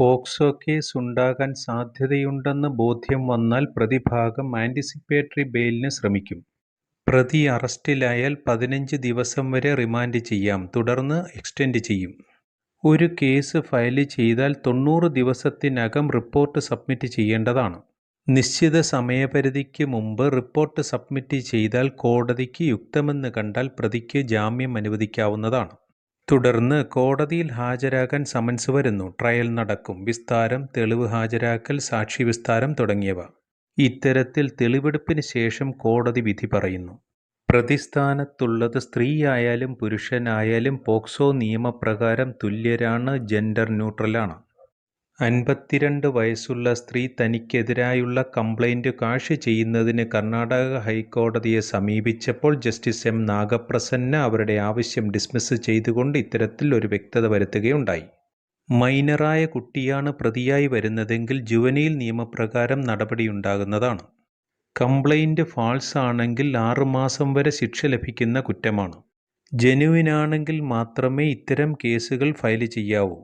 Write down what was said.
POCSO case ഉണ്ടാകാൻ സാധ്യതയുണ്ടെന്ന് ബോധ്യം വന്നാൽ പ്രതിഭാഗം ആന്റിസിപ്പേറ്ററി ബെയിലിന് ശ്രമിക്കും. പ്രതി അറസ്റ്റിലായാൽ പതിനഞ്ച് ദിവസം വരെ റിമാൻഡ് ചെയ്യാം, തുടർന്ന് എക്സ്റ്റെൻഡ് ചെയ്യും. ഒരു കേസ് ഫയൽ ചെയ്താൽ തൊണ്ണൂറ് ദിവസത്തിനകം റിപ്പോർട്ട് സബ്മിറ്റ് ചെയ്യേണ്ടതാണ്. നിശ്ചിത സമയപരിധിക്ക് മുമ്പ് റിപ്പോർട്ട് സബ്മിറ്റ് ചെയ്താൽ കോടതിക്ക് യുക്തമെന്ന് കണ്ടാൽ പ്രതിക്ക് ജാമ്യം അനുവദിക്കാവുന്നതാണ്. തുടർന്ന് കോടതിയിൽ ഹാജരാകാൻ സമൻസ് വരുന്നു. ട്രയൽ നടക്കും. വിസ്താരം, തെളിവ് ഹാജരാക്കൽ, സാക്ഷി വിസ്താരം തുടങ്ങിയവ. ഇത്തരത്തിൽ തെളിവെടുപ്പിന് ശേഷം കോടതി വിധി പറയുന്നു. പ്രതിസ്ഥാനത്തുള്ളത് സ്ത്രീയായാലും പുരുഷനായാലും പോക്സോ നിയമപ്രകാരം തുല്യരാണ്, ജെൻഡർ ന്യൂട്രലാണ്. അൻപത്തിരണ്ട് വയസ്സുള്ള സ്ത്രീ തനിക്കെതിരായുള്ള കംപ്ലയിന്റ് കാഷ് ചെയ്യുന്നതിന് കർണാടക ഹൈക്കോടതിയെ സമീപിച്ചപ്പോൾ ജസ്റ്റിസ് എം. നാഗപ്രസന്ന അവരുടെ ആവശ്യം ഡിസ്മിസ് ചെയ്തുകൊണ്ട് ഇത്തരത്തിൽ ഒരു വ്യക്തത വരുത്തുകയുണ്ടായി. മൈനറായ കുട്ടിയാണ് പ്രതിയായി വരുന്നതെങ്കിൽ ജുവനിയിൽ നിയമപ്രകാരം നടപടിയുണ്ടാകുന്നതാണ്. കംപ്ലയിന്റ് ഫാൾസ് ആണെങ്കിൽ ആറുമാസം വരെ ശിക്ഷ ലഭിക്കുന്ന കുറ്റമാണ്. ജനുവിനാണെങ്കിൽ മാത്രമേ ഇത്തരം കേസുകൾ ഫയൽ ചെയ്യാവൂ.